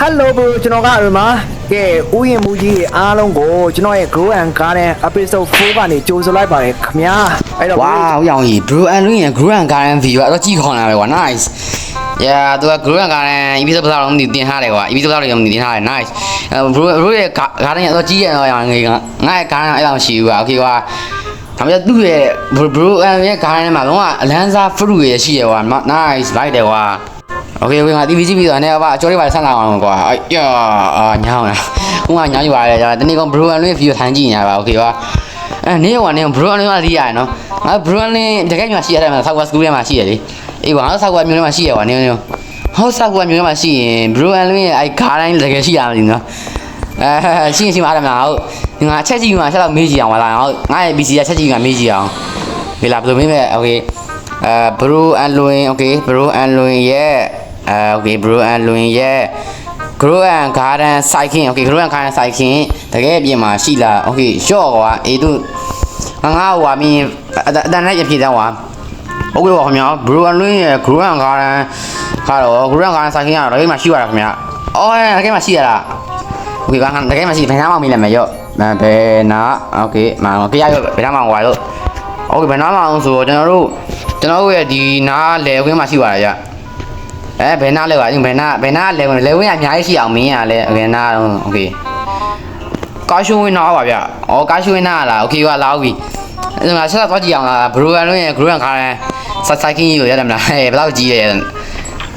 ဟယ်လိုဘရိုကျွန်တော်ကအရမကဲဥယျာဉ်မူကြီးအားလုံးကိုကျွန်တော်ရဲ့ Grow and Garden episode 4ကနေကြိုဆိုလိုက်ပါတယ်ခင်ဗျာအဲ့တော့ဝါဟိုရောင်ကြီး bro and link ရဲ့ grow and garden view ကတော့ကြည့်ခေါ်လာပဲကွာ nice ရာသူက grow and garden episode ဘယ်လောက်လုံးတင်ထားတယ်ကွာ episode ဘယ်လောက်လုံးတင်ထားတယ် nice အဲ bro bro ရဲ့ garden ကတော့ကြည့်ရတော့ရောင်ငယ်ကငါရဲ့ garden အဲ့လောက်ရှိဘူးကွာ okay ကွာဒါပေမဲ့သူ့ရဲ့ bro bro and ရဲ့ garden မှာလုံးဝအလန်းစား fruit ရဲ့ရှိရကွာ nice လိုက်တယ်ကွာ okay okay ငါ TV ကြည့်ပြီးတော့ねအဘအကျော်လေးပါဆန်းလာအောင်ကွာအေးယာအာညောင်းလားခုကညောင်းယူပါလေကြာတနေ့ကောင် bro and link view ထိုင်ကြည့်နေရပါ okay ကွာအဲနေရောနေ bro and link ကသိရတယ်နော်ငါ bro and link တကယ်ကြီးမှရှိရတယ်မှာ South West School ထဲမှာရှိရလေအေးကွာငါ South West မြို့ထဲမှာရှိရကွာနေနေဟော South West မြို့ထဲမှာရှိရင် bro and link ရဲ့အဲကားတိုင်းတကယ်ရှိရမှာဒီနော်အဲရှိရင်ရှိမှာအဲ့ဒါမဟုတ်ငါချက်ကြည့်မှာချက်တော့မေးကြည့်အောင်ပါလားဟုတ်ငါရဲ့ BC ကချက်ကြည့်မှာမေးကြည့်အောင်ဒီလားဘယ်လိုမေးမလဲ okay အဲ bro and link okay bro and link ရဲ့အဲ okay bro and link ရဲ့ grow and garden cycling okay grow and garden cycling တကယ်အပြင်မှာရှိလား okay ရှော့ကွာအေးသူငါငါဟိုဟာမင်းအတန်နဲ့ပြည့်တယ်ကွာ okay ပါခင်ဗျာ grow and link ရဲ့ grow and garden ကတော့ grow and garden cycling ကတော့တကယ်မှရှိရတာခင်ဗျာအော်တကယ်မှရှိရတာ okay ကတကယ်မှရှိဘယ်နာမှမမိလည်းမရော့ဘယ်နာ okay မအောင်ကြရရောဘယ်နာမှဟွာလို့ okay ဘယ်နာမှအောင်ဆိုတော့ကျွန်တော်တို့ကျွန်တော်တို့ရဲ့ဒီနားလေဝင်းမှာရှိပါတယ်ကြာ အဲဘယ်နာလဲပါဘယ်နာဘယ်နာလဲဝင်လဲဝင်ရအများကြီးရှိအောင်မင်းရလဲဘယ်နာတော့โอเคကာရှိုးဝင်နာပါဗျဩကာရှိုးဝင်နာလားโอเคကလာပြီအဲ့ဒါဆက်သွားကြည့်အောင်လားဘရိုကန်လုံးရဲ့ group ခါရဲဆက်ဆိုင်ကင်းကြီးကိုရတယ်မလားဟဲ့ဘယ်လောက်ကြီးရဲ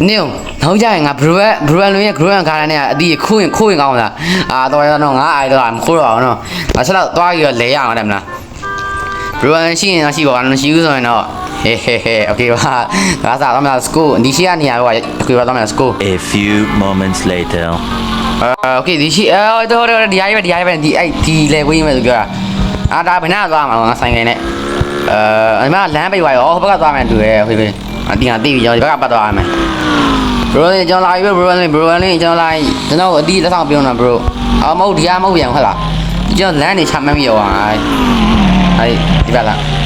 နေနောက်ကြရင်ငါဘရိုဘရိုလုံးရဲ့ group ခါရဲနဲ့အတီးခိုးရင်ခိုးရင်ကောင်းလားအာတော့ရတော့ငါအိုင်တော့မခိုးတော့အောင်နော်ငါဆက်တော့သွားပြီးတော့လဲရအောင်တယ်မလားဘရိုကန်ရှိရင်တော့ရှိပါတော့မရှိဘူးဆိုရင်တော့ ဟေးဟေးဟေးโอเคပါငါစားတော့မလား school ဒီရှိရနေရတော့โอเคပါတော့မလား school A few moments later. အာโอเคဒီရှိအဲတော့တော့ဒီအားရပဲဒီအားရပဲဒီအဲ့ဒီလေဝင်းမယ်ဆိုပြောတာအာဒါဘယ်နာသွားမှာငါဆိုင်ကနေအဲအမလမ်းပိတ်သွားရောဟိုဘက်ကသွားမယ်တူတယ်ဟိုပဲအတင်းအတီးပြီးကျွန်တော်ဒီဘက်ကပတ်သွားရမယ် bro လေးကျွန်တော်လာပြီ bro လေး bro လေးကျွန်တော်လာကျွန်တော်အတီးလက်ဆောင်ပြုံးတာ bro အမဟုတ်ဒီအားမဟုတ်ပြန်ဟုတ်လားကျွန်တော်လမ်းနေချမှန်းပြီးရောဟာအဲ့ဒီဘက်လားအဲ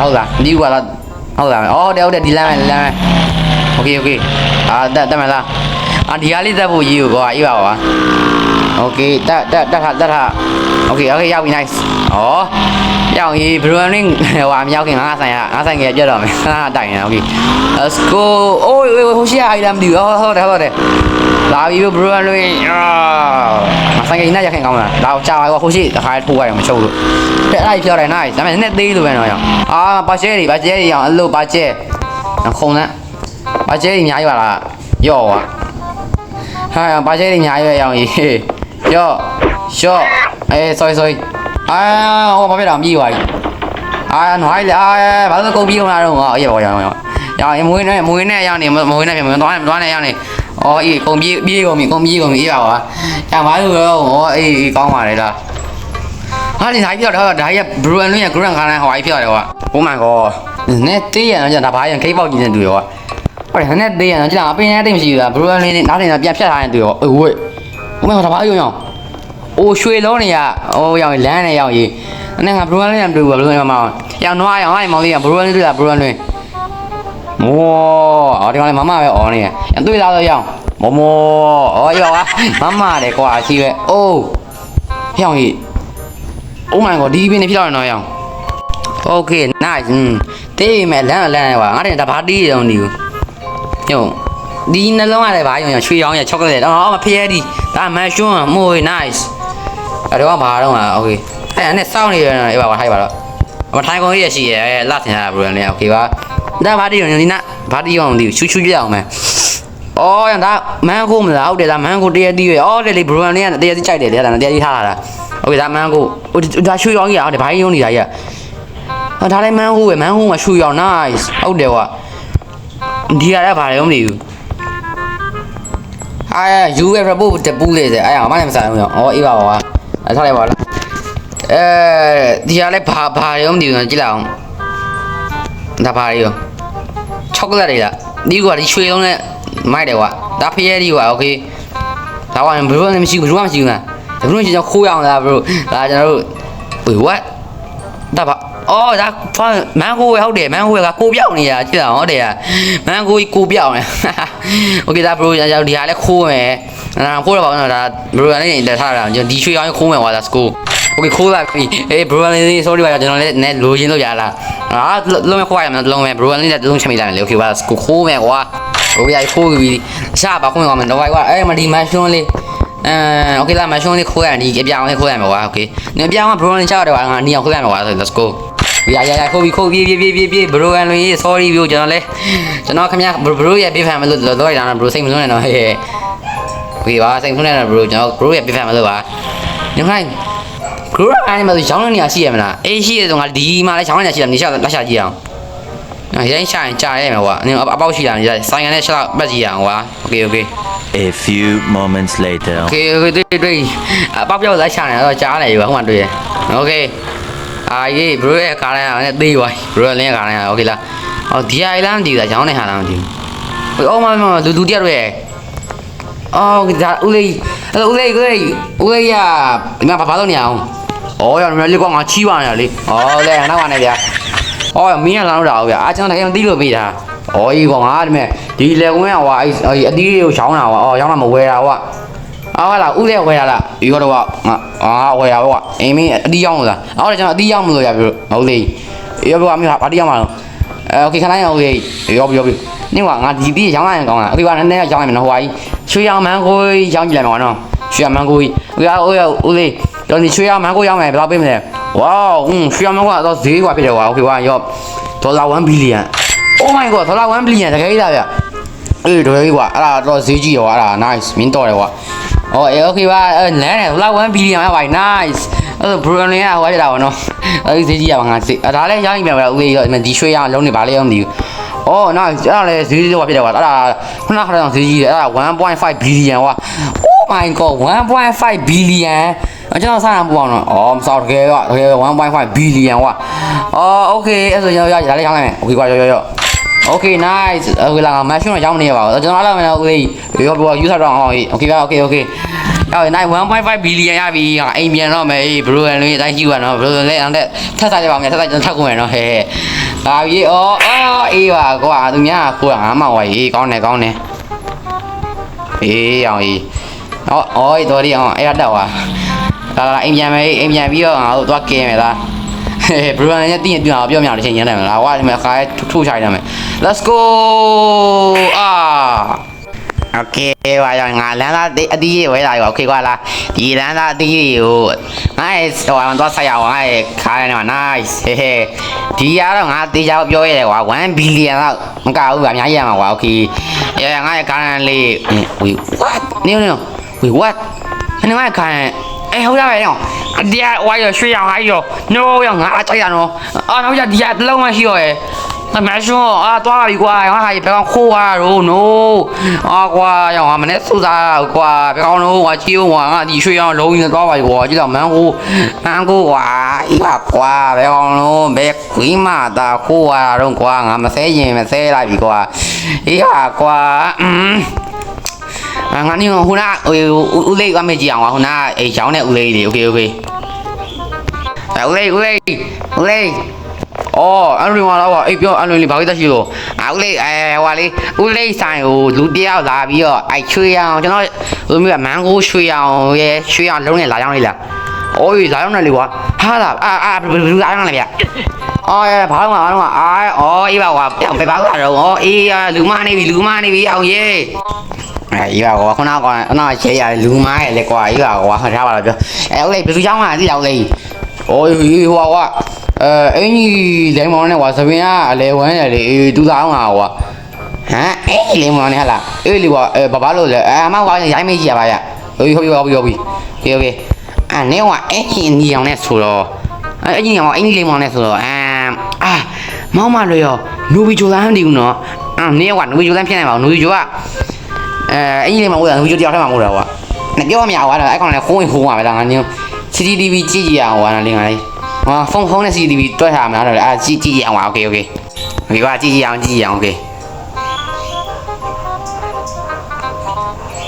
ဟုတ်လားဒီကွာလားဟုတ်လားအော်တဲ့ဟုတ်တယ်ဒီလမ်းမယ်လမ်းမယ် โอเคโอเคအာတက်တက်မလားအာဒီဟာလေးတက်ဖို့ရေးကိုကွာအေးပါပါโอเคတက်တက်တက်ခါတက်ခါโอเคโอเคရောက်ပြီ nice ဩရောက်ရေး brewing ဟိုအမြောက်ခင်ငါဆိုင်ကငါဆိုင်ကပြတ်တော့မယ်ခဏတိုင်နေโอเค let's go အိုးဟိုရှိအိုင်လမ်ဒီဟုတ်ဟုတ်တယ်ဟုတ်တယ် လာပြီ brewing အာငါဆိုင်ကညရခင်ကောင်းလားလာချာပါဟိုရှိတခါထိုးရတယ်မချုပ်လို့တဲ့အဲ့ပြောတယ် nice ဒါပေမဲ့နည်းသေးလို့ပဲတော့အာပါကျဲတွေပါကျဲတွေအောင်အဲ့လိုပါကျဲခုံနဲ့ဘာကျဲကြီးအများကြီးပါလားယော့ကွာဟာဘာကျဲကြီးအများကြီးပဲရောင်ကြီးယော့ရှော့အေး sorry sorry အာဟောဘာဖြစ်တာမပြီးပါဘူးအာနွားလေအာဘာလို့ကုန်ပြီးအောင်လာတော့ငါအေးပါရောင်ရောင်ရောင်မွေးနဲ့မွေးနဲ့ရောင်နေမွေးနဲ့ပြန်မသွားနဲ့မသွားနဲ့ရောင်နေ အော်အေးကုန်ပြေးပြေးကုန်ပြီကုန်ပြေးကုန်ပြီအေးပါကွာရောင်ဘာလို့ရောဟောအေးကောင်းပါလေလားဟာဒီဆိုင်ပြောတော့ဒါကြီးက Bruin လွင်းရဲ့ Grand ခါတိုင်းဟိုအပြောတယ်ကွာ Oh my god နဲ့တေးရအောင်ကြာဒါဘာရင်ခိတ်ပေါက်ကြီးနေတူရောဟုတ်တယ်နဲ့သေးရအောင်ကြည့်လားအပင်နဲ့တိတ်မရှိဘူးလားဘရိုလေးနားတင်တာပြန်ဖြတ်ထားရင်တွေ့ရောအေးဝေးဘုမေဒါဘာအယုံရောအိုးရွှေလုံးနေရအိုးရောင်လမ်းနေရောင်ကြီးအဲ့ငါဘရိုလေးနဲ့တွေ့ဘူးဘရိုလေးမအောင်ရောင်နွားရောင်အဲ့မောင်လေးကဘရိုလေးတွေ့လားဘရိုလေး မောအော်ဒီကောင်လည်းမမပဲအော်နေတယ်အတွေ့သားတော့ရအောင်မောမောအော်ရောက်ပါမမတယ်ကွာရှိပဲအိုးဖျောင်းကြီး Oh my god ဒီဘင်းနေဖြစ်လာတယ်နော်ရအောင် Okay nice တေးမယ်လမ်းလမ်းကွာငါတင်ဒါဘာတီးရုံဒီညို့ဒီနှလုံးရတယ်ဘာရုံရရွှေရောင်ရချောကလက်အော်မဖျဲဒီဒါမန်ရှွန်းမို့ nice အဲ့တော့ဘာတော့ Okay အဲ့နဲ့စောင့်နေရတယ်အေးပါပါထိုက်ပါတော့မထိုင်ကုန်ကြီးရရှိရလတ်တင်ရတာဘယ်လိုလဲ Okay ပါ ဒါဘာတီရောဒီနာဘာတီရောဒီချူချူကြအောင်မယ်အော်ရဒါမန်ကိုမလားဟုတ်တယ်ဒါမန်ကိုတရတီးရအော်တယ်လေဘရူန်လေးကတရတီးကြိုက်တယ်လေဒါတရတီးထားလာတာโอเคဒါမန်ကိုဒါရွှေရောင်းကြီးရတယ်ဘာကြီးရုံးနေတာကြီးဟာဒါလည်းမန်ဟိုးပဲမန်ဟိုးမှာရွှေရောင်း nice ဟုတ်တယ်ကွာ ဒီရတဲ့ဘာလဲမသိဘူးအာယူရ report တပူးလေတဲ့အဲ့အောင်မလည်းမဆိုင်ဘူးရောဩအေးပါပါအဲ့ထားလိုက်ပါလားအဲဒီရလဲဘာဘာလဲမသိဘူးကြည့်လိုက်အောင်ဒါဘာ လဲရောချောကလက်တွေလားဒီကွာဒီရွှေလုံးနဲ့မိုက်တယ်ကွာဒါဖျဲဒီကွာโอเคဒါကဘယ်လိုမှမရှိဘူးဘယ်လိုမှမရှိဘူးလားဘယ်လိုမှကျွန်တော်ခိုးရအောင်လားဘရိုဒါကျွန်တော်တို့ wait what ဒါဘာ အော်ဒါမန်ကိုဟုတ်တယ်မန်ကိုကကိုပြောက်နေရကြည့်တာဟုတ်တယ်မန်ကိုကိုပြောက်နေโอเคဒါ bro ရောက်ဒီဟာလဲခိုးမယ်နာခိုးတော့ပါတော့ဒါ bro လည်းလက်ထားတာဒီရွှေရောင်းခိုးမယ်ကွာဒါ school โอเคခိုးပါပြီအေး bro လည်း sorry ပါကျွန်တော်လည်းနဲ့လိုချင်လို့ရလားအာလုံးမခိုးရမယ်လုံးမယ် bro လည်းလုံးချင်မိလာမယ်လေ okay ပါ school ခိုးမယ်ကွာโอเคခိုးပြီရှာပါခိုးမယ်ကွာမတော့ကွာအဲ့မဒီမန်ရှွန်းလေးအဲโอเคလားမန်ရှွန်းလေးခိုးရဒီအပြောင်းလေးခိုးရမယ်ကွာโอเคနေအပြောင်းက bro လည်းချောက်တယ်ကွာငါနီအောင်ခိုးရမယ်ကွာ let's go ရရရခိုးပြီခိုးပြီပြီပြီပြီပြီ bro ကလည်း sorry ပြောကျွန်တော်လဲကျွန်တော်ခင်ဗျ bro ရဲ့ပြဖန်မလို့တော့ရတာ bro စိတ်မလွန်းနဲ့တော့ဟဲ့ဝေးပါစိတ်မလွန်းနဲ့တော့ bro ကျွန်တော် bro ရဲ့ပြဖန်မလို့ပါညခိုင်း bro ကအဲ့မှာရောင်းနေနေရရှိရမလားအေးရှိရဆိုငါဒီမှာလည်းရောင်းနေရှိတယ်နေရှာလက်ရှာကြည့်အောင်ရိုင်းရှာရင်ကြာရဲမှာကွာအပေါက်ရှိတာနေဆိုင်ရနဲ့ရှာပတ်ကြည့်အောင်ကွာ okay okay A few moments later. okay okay တွေ့တွေ့အပေါက်ပြောက်လက်ရှာနေတော့ကြားနေပြီဟိုမှာတွေ့ရ okay အာရေး bro ရဲ့ကားလိုက်အောင်သေးသွား bro လည်းကားလိုက်အောင် okay လားအော်ဒီအိုင်လန်ဒီကရောင်းနေဟာလားမသိဘူးအော်မမလူလူတယောက်တွေ့အော်ဒါဦးလေးအဲ့ဦးလေးဦးလေးဦးလေးရဒီမှာဘာဘာလုပ်နေအောင် အော်ရမလေးကွာငါချီးပါနေရလေအော်လေနောက်ပါနေဗျာအော်မင်းကလာတော့တာဟုတ်ဗျာအာကျွန်တော်တကယ်မသိလို့ပေးတာအော်ကြီးကွာငါဒီမဲ့ဒီလေကွင်းကဟွာအဲ့အတီးလေးကိုချောင်းတာကွာအော်ရောင်းတာမဝယ်တာကွာအော်ဟာလားဦးလေးဝယ်တာလားဒီကတော့ကငါအာဝယ်တာကွာအင်းမင်းအတီးရောင်းလို့လားအော်ကျွန်တော်အတီးရောင်းမလို့ရပြီဟုတ်လေရောပြောအမေဘာတီးရောင်းမှာတော့အဲโอเคခဏရအောင်ဦးလေးရောပြောပြောနေကငါဒီတီးရောင်းလိုက်ရင်ကောင်းလားโอเคပါနည်းနည်းရောင်းလိုက်မယ်နော်ဟိုဟာကြီးရွှေရောင်မန်းကိုရောင်းကြည့်လိုက်မှာနော်ရွှေရောင်မန်းကိုကြီးဦးရဦးရဦးလေး တော့ဒီရွှေရောင်မန်းကိုရောင်းမယ်ဘယ်လောက်ပေးမလဲဝေါอืมရွှေရောင်မန်းကတော့ဈေးกว่าဖြစ်တယ်ကွာโอเคပါရောဒေါ်လာ1ဘီလီယံ Oh my god ဒေါ်လာ1ဘီလီယံတကယ်ကြီးလားဗျအေးတကယ်ကြီးကွာအဲ့ဒါတော့ဈေးကြီးရောအဲ့ဒါ nice မင်းတော့တယ်ကွာဟောအေး okay ပါအဲလမ်းတယ်ဒေါ်လာ1ဘီလီယံပါ nice အဲ့ဒါ Bruno ကဟိုရတာပါနော်အဲ့ဒီဈေးကြီးရပါငါဈေးအဲ့ဒါလည်းရောင်းနေပြန်ပါလားဦးလေးရောဒီရွှေရအောင်လုံးနေပါလေရောမသိဘူးအော် nice အဲ့ဒါလည်းဈေးကြီးတော့ဖြစ်တယ်ကွာအဲ့ဒါခုနကခဏဈေးကြီးတယ်အဲ့ဒါ1.5ဘီလီယံကွာ Oh my god 1.5ဘီလီယံ အကျွန်တော်စားတာပူအောင်နော်။အော်မစားတကယ်ကတကယ်1.5ဘီလီယံကွာ။အော် okay အဲ့ဆိုကျွန်တော်ရဒါလေးရောင်းလိုက်မယ်။ okay ကွာရောရောရော။ okay nice ဟိုလာမရှုံးတော့ရောင်းမနေရပါဘူး။ကျွန်တော်လာမယ်နော်ဦးလေး။ရောဘော user တော့အောင်။ okay ပါ okay okay ။အော် nice 1.5ဘီလီယံရပြီ။အိမ်ပြန်တော့မယ်။ bro လည်းအတိုင်းကြည့်ပါနော်။ bro လည်းအဲ့ဒါထပ်စားကြပါမယ်။ထပ်စားကျွန်တော်ထပ်ကုန်မယ်နော်ဟဲ့။ဒါပြီ။အော်အော်အေးပါကွာသူများကိုငါမှဝါရေးကောင်းတယ်ကောင်းတယ်။အေးအောင်ကြီး။အော်အော်တော်ရီအောင်အဲ့ဒါတော့ပါ။ လာလာအိမ်ပြန်မယ်အိမ်ပြန်ပြီးတော့ငါတို့သွားကင်းမယ်လားဘရူနန်နဲ့တင်းရင်တင်းအောင်ပြောမြအောင်တစ်ချိန်ညမ်းနိုင်မလားဟွာဒီမှာခါထိုးချိုင်းနိုင်မယ် let's go အာ okay ပါရောငါလမ်းသားအတီးရေးဝဲလာရော okay ကွာလားဒီလမ်းသားအတီးရေးကို nice ဟိုအောင်သွားဆက်ရအောင်ငါရဲ့ခါနေမှာ nice ဟဲ့ဟဲ့ဒီကတော့ငါတေချာပြောရတယ်ကွာ1 billion လောက်မကဘူးကွာအများကြီးရမှာကွာ okay ရရငါရဲ့ခါနေလေး wait what နင်းနင်း wait what နင်းငါရဲ့ခါနေ 哎，好家伙哟！爹，我有水养，还有牛养，俺家养哦。啊，那我家爹老蛮小哎。那蛮凶啊，多少一瓜，我还别讲苦啊，肉喏。啊瓜，让我们来收杂瓜，别讲喏，我就我啊，你水养肉应多少一瓜，就叫蛮苦，蛮苦瓜，一瓜瓜，别讲喏，别鬼嘛的苦啊，肉瓜，俺们塞进，塞来一瓜，一瓜瓜，嗯。 အာငါနေဟိုနာဟိုဦးလေးကမေ့ကြည့်အောင်ကွာဟိုနာအဲရောင်းတဲ့ဦးလေးတွေโอเคโอเคအဲဦးလေးဦးလေးဦးလေးအော်အန်ရီမာလာပါအေးပြောအန်ရီလေးဘာလို့တက်ရှိလို့အဦးလေးအဲဟွာလေးဦးလေးဆိုင်ကိုလူတယောက်လာပြီးတော့အဲချွေအောင်ကျွန်တော်တို့မျိုးကမန်ဂိုချွေအောင်ရဲ့ချွေအောင်လုံးနဲ့လာရောက်နေလားအော်ကြီးလာရောက်နေလေကွာဟာလားအာအာဘယ်လိုလာရောက်နေလဲဗျအော်ဘာလို့မဘာလို့မအာအော်အေးပါကွာဘယ်ဘာလို့လာတော့အော်အေးလူမနေပြီလူမနေပြီအောင်ရဲ့ အဲကြီးပါကွာခုနကကွာခုနကရှယ်ရလူမားရလေကွာကြီးပါကွာဟောထားပါတော့ပြောအဲဟုတ်လေဘယ်သူကြောင်းလာသိလားဟုတ်လေအိုးဟိုကွာအဲအင်းကြီးလိမ်မောင်နဲ့ကွာသပင်ကအလဲဝမ်းရလေအေးသူသားအောင်လာကွာဟမ်အေးလိမ်မောင်နဲ့ဟာလားအေးလေကွာအဲဘာဘာလို့လဲအမကွာရိုင်းမေးကြည့်ရပါရအေးဟုတ်ပြီဟုတ်ပြီဟုတ်ပြီဒီဟုတ်ပြီအဲနေကွာအင်းကြီးညီအောင်နဲ့ဆိုတော့အင်းကြီးညီအောင်အင်းကြီးလိမ်မောင်နဲ့ဆိုတော့အမ်အာမောင်မလို့ရောနူဘီဂျိုလန်ဒီကူနော်အင်းနေကွာနူဘီဂျိုလန်ဖြစ်နေပါဘူးနူဘီဂျိုက အဲအင်ကြီးလေးမှာဝယ်တာဗီဒီယိုတယောက်ထဲမှာမို့တာကွာ။နဲ့ပြောမရဘူးကွာအဲ့ကောင်လည်းခိုးဝင်ခိုးမှာပဲလားငါည CCTV ကြည့်ကြည့်အောင်ကွာနော်လင်းကလေး။ဟာဖုန်းဖုန်းနဲ့ CCTV တွဲထားမှာတော့အဲကြည့်ကြည့်အောင်ကွာ Okay Okay ။ဒီကွာကြည့်ကြည့်အောင်ကြည့်ကြည့်အောင် Okay ။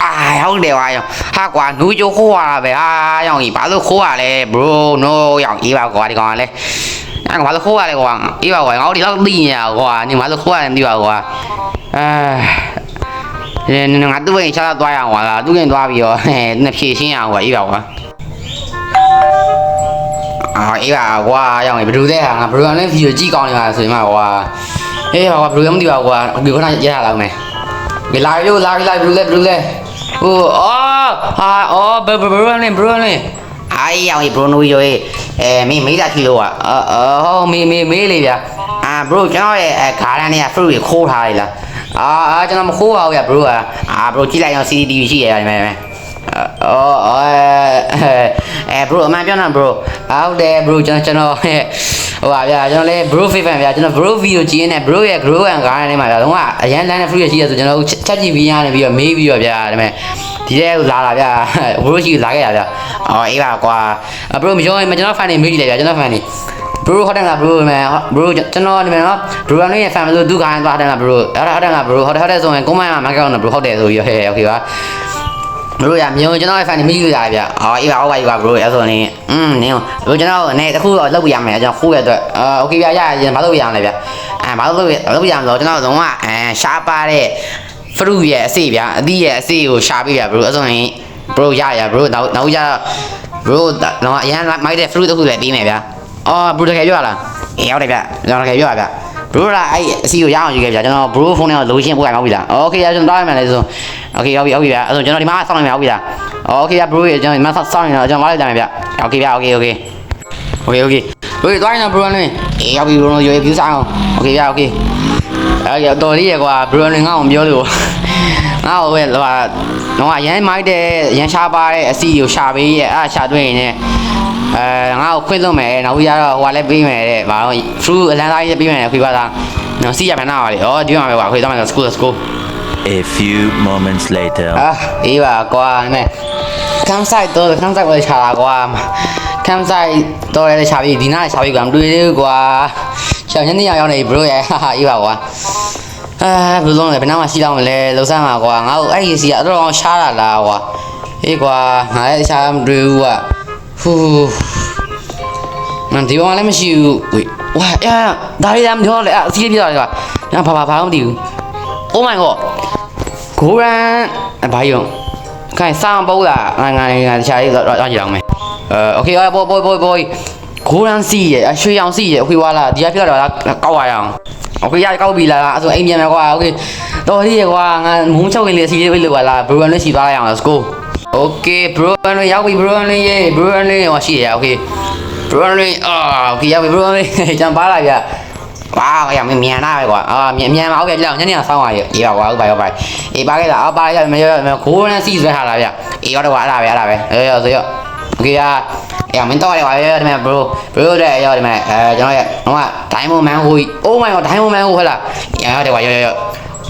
အာဟုတ်တယ်ကွာရောဟာကွာနူးကျိုးခိုးရတာပဲဟာရောင်ကြီးဘာလို့ခိုးရလဲ bro no ရောင်ကြီးပါကွာဒီကောင်ကလည်းငါဘာလို့ခိုးရလဲကွာအေးပါကွာငါတို့ဒီလောက်သိနေရကွာနေဘာလို့ခိုးရတယ်မသိပါကွာအဲ ငါသူ့ဝင်ချလာသွားရအောင်ကွာသူ့ဝင်သွားပြီးတော့နှစ်ဖြည့်ရှင်းရအောင်ကွာအေးပါကွာအာအေးပါကွာရောင်ဘယ်လိုလဲဟာငါဘယ်လိုလဲဗီဒီယိုကြည့်ကောင်းနေပါဆိုရင်မှကွာအေးပါကွာဘယ်လိုမှမသိပါကွာဒီခဏရရလောက်မယ်ဒီလာလို့လာလာဘယ်လိုလဲဘယ်လိုလဲဟိုအော်ဟာအော်ဘယ်ဘယ်ဘယ်လဲဘယ်လဲအားရအောင်ဘရိုနိုယိုရဲ့အဲမင်းမေးတာကြည့်လို့อ่ะအော်ဟောမေးမေးမေးလေဗျာအာဘရိုကျွန်တော်ရဲ့အဲဂါရန်နဲ့ fruit ကိုခိုးထားလေလား အာအာကျွန်တော်မခိုးပါဘူးဗျာဘရိုอ่ะအာဘရိုကြည့်လိုက်အောင် CCTV ရှိရတယ်မယ်မယ်အော်အဲအဲဘရိုအမှန်ပြောနေဘရိုဟုတ်တယ်ဘရိုကျွန်တော်ကျွန်တော်ဟိုပါဗျာကျွန်တော်လည်း bro fan ဗျာကျွန်တော် bro video ကြည့်နေ bro ရဲ့ grow and garden ထဲမှာဗျာတော့အရန်လမ်းနဲ့ free ရှိရဆိုကျွန်တော်ချက်ကြည့်ပြီးရတယ်ပြီးတော့မေးပြီးတော့ဗျာဒါပေမဲ့ဒီထဲကိုလာတာဗျာ bro ရှိလာခဲ့ရဗျာအော်အေးပါကွာ bro မပြောရင်ကျွန်တော် fan နေမေးကြည့်လိုက်ဗျာကျွန်တော် fan နေ bro ဟုတ်တယ်လား bro မယ် bro ကျွန်တော်ဒီမှာနော် bro နဲ့ fan လို့ဒုက္ခရင်သွားတယ်လား bro အဲ့ဒါဟုတ်တယ်လား bro ဟုတ်တယ်ဟုတ်တယ်ဆိုရင်ကိုမိုင်းမှာမကောင်းတော့ bro ဟုတ်တယ်ဆိုပြီးဟဲ့ okay ပါ bro ရမြေကျွန်တော်ရဲ့ fan နေမိလို့ရတယ်ဗျ။အော်အေးပါဟုတ်ပါပြီပါ bro အဲ့ဆိုရင်อืมနင်း bro ကျွန်တော်အနေတခုတော့လုပ်ပြရမယ်ကျွန်တော်ခိုးရအတွက်အာ okay ဗျာရရင်ဘာလုပ်ပြရမလဲဗျ။အဲဘာလုပ်လုပ်လုပ်ပြရမလို့ကျွန်တော်လုံးဝအဲရှားပါတဲ့ fruit ရဲ့အစေ့ဗျာအသီးရဲ့အစေ့ကိုရှားပေးဗျာ bro အဲ့ဆိုရင် bro ရရ bro နောက်နောက်ကြတော့ bro တော့အရင်မိုက်တဲ့ fruit တစ်ခုလည်းပြီးမယ်ဗျာ။ အော် bro တကယ်ပြောရလား။အေးဟုတ်တယ်ဗျ။ကျွန်တော်တကယ်ပြောရဗျ။ bro လာအဲ့အစီကိုရအောင်ယူခဲ့ဗျာကျွန်တော် bro ဖုန်းထဲကိုလိုရှင်းပို့ရမှာပြီလား okay ကျွန်တော်တောင်းရမယ်လေဆို okay ဟုတ်ပြီဟုတ်ပြီဗျာအဲ့ဆိုကျွန်တော်ဒီမှာစောင့်နေမှာဟုတ်ပြီလား okay ဗျာ bro ကျွန်တော်ဒီမှာစောင့်နေတော့ကျွန်တော်မလိုက်ကြမယ်ဗျ okay ဗျာ okay okay okay okay bro သွားရင်တော့ bro လည်းအေးဟုတ်ပြီ bro ရွေး view စားအောင် okay ဗျာ okay အဲ့ရတော်လေးရကွာ bro လည်းငါ့အောင်ပြောလို့ငါ့ကိုပဲဟိုတော့အရန်မိုက်တဲ့ရန်ရှားပါတဲ့အစီကိုရှာပေးရဲ့အဲ့ရှာတွေ့ရင်လည်း အဲငါ့ကိုခွင့်လွှတ်မယ်နောက်ပြီးတော့ဟိုကလည်းပေးမယ်တဲ့ဘာလို့ fruit အလန်းသားကြီးပေးမယ်ခွေပါသားနော်စီရမှန်းတော့ပါလေဩဒီမှာပဲကွာခွေတော့မယ် school school A few moments later. အာအေးပါကွာနဲ့ကမ်ဆိုင်တော့ကမ်ဆိုင်ကိုချာတာကွာကမ်ဆိုင်တော့လည်းချာပြီးဒီနားချာပြီးကွာမတွေ့သေးဘူးကွာရှောင်းညနေရောက်ရောက်နေ bro ရဲ့ဟာဟာအေးပါကွာအာဘယ်လိုလဲဘယ်နားမှရှိတော့မလဲလှုပ်ဆန်းပါကွာငါ့ကိုအဲ့ဒီစီကအတော့အောင်ရှားတာလားကွာအေးကွာငါလည်းရှားမတွေ့ဘူးကွာ ဟူမန်ဒီဘောလည်းမရှိဘူးဝေးဝါအဲဒါရီဒါမပြောလေအစီးပြတာလေကငါဘာဘာဘာမှမသိဘူး Oh my god ကိုရန်ဘာယုံခိုင်စာပိုးလာငါငါငါတခြားလေးတော့တော့ကြည့်အောင်မယ်အဲ okay ဘောဘောဘောဘောကိုရန်စီရဲ့အရွှေရောင်စီရဲ့ခွေဝါလာဒီကပြတော့လားကောက်ရအောင် okay ရကောက်ပြီလားအဲ့ဆိုအိမ်ပြန်မယ်ကွာ okay တော်ရည်ရဲ့ကွာငါမုံချောက်ရင်လေးအစီးလေးပဲလို့ပါလားဘယ်လိုလဲစီသွားလိုက်အောင် let's go โอเคဘရူန်လေးရောက်ပြီဘရူန်လေးရဲ့ဘရူန်လေးဟောရှိရโอเคဘရူန်လေးအာโอเคရောက်ပြီဘရူန်လေးကျန်ပါလာပြဝါးရမမြန်လာပဲကွာအာမြန်မြန်ပါဟုတ်ကဲ့ကြောက်ညနေအောင်ဆောင်းပါရေအေးပါကွာဟုတ်ပါဟုတ်ပါအေးပါခဲ့လားအော်ပါရမရမခိုးနဲ့စီဆွဲထားလာဗျအေးရောတော့ကွာအဲ့ဒါပဲအဲ့ဒါပဲရောရောဆိုရောโอเคရအေးမင်းတော့လေကွာရောဒီမဲ့ bro bro တဲ့ရောဒီမဲ့အဲကျွန်တော်ရဲ့ဟိုက diamond man ဟို oh my god diamond man ဟိုဟဲ့လားရောတယ်ကွာရောရော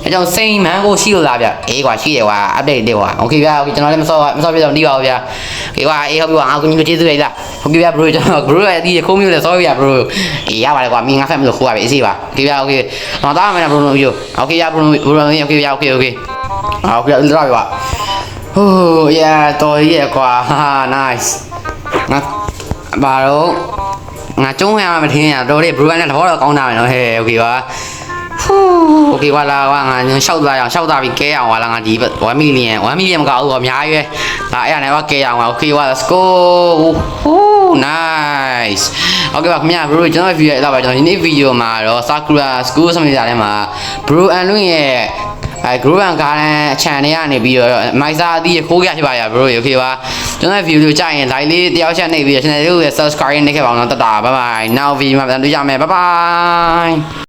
အဲကြောင့်စိန်မန်ကိုရှိလို့လားဗျအေးကွာရှိတယ်ကွာ update တွေကွာ okay ဗျာ okay ကျွန်တော်လည်းမစော့မစော့ပြတော့မသိပါဘူးဗျာ okay ကွာအေးဟုတ်ပြီကွာငါကိုမျိုးကျေးဇူးပဲလား okay ဗျာ bro ကျွန်တော် bro ရဲ့ဒီခုံးမျိုးလည်းစော့ပြီဗျာ bro အေးရပါတယ်ကွာမင်းငါဖက်မလို့ခိုးရပြီအေးစီပါ okay ဗျာ okay တော့တားမယ်နော် bro မျိုး okay ဗျာ bro bro okay ဗျာ okay okay okay လောက်ပြီကွာဟိုး yeah တော်ရဲ့ကွာ nice ငါဘာတော့ငါကျုံးရမှာမထင်ရတော့လေ bro ကလည်းသဘောတော့ကောင်းတာပဲနော်ဟဲ့ okay ပါ โอเคပါဟူးโอเคပါလားကွာငါရှောက်သွားအောင်ရှောက်သွားပြီးကဲအောင်ပါလားငါဒီ1 million 1 million မကောက်ဘူးအများကြီးပဲဒါအဲ့ဒါနဲ့ကကဲအောင်ပါโอเคပါ let's go ဟူး nice โอเคပါခင်ဗျာ bro ကျွန်တော် video အဲ့တော့ပါကျွန်တော်ဒီနေ့ video မှာတော့ Sakura School စမေးစာထဲမှာ bro and လွင့်ရဲ့အဲ group and garden channel တွေကနေပြီးတော့မိုက်စာအသီးရခိုးကြဖြစ်ပါရ bro โอเคပါကျွန်တော် video ကြရင် like လေးတယောက်ချက်နှိပ်ပြီး channel လေးကို subscribe နှိပ်ခဲ့ပါအောင်တော့တတာ bye bye now video မှာပြန်တွေ့ကြမယ် bye bye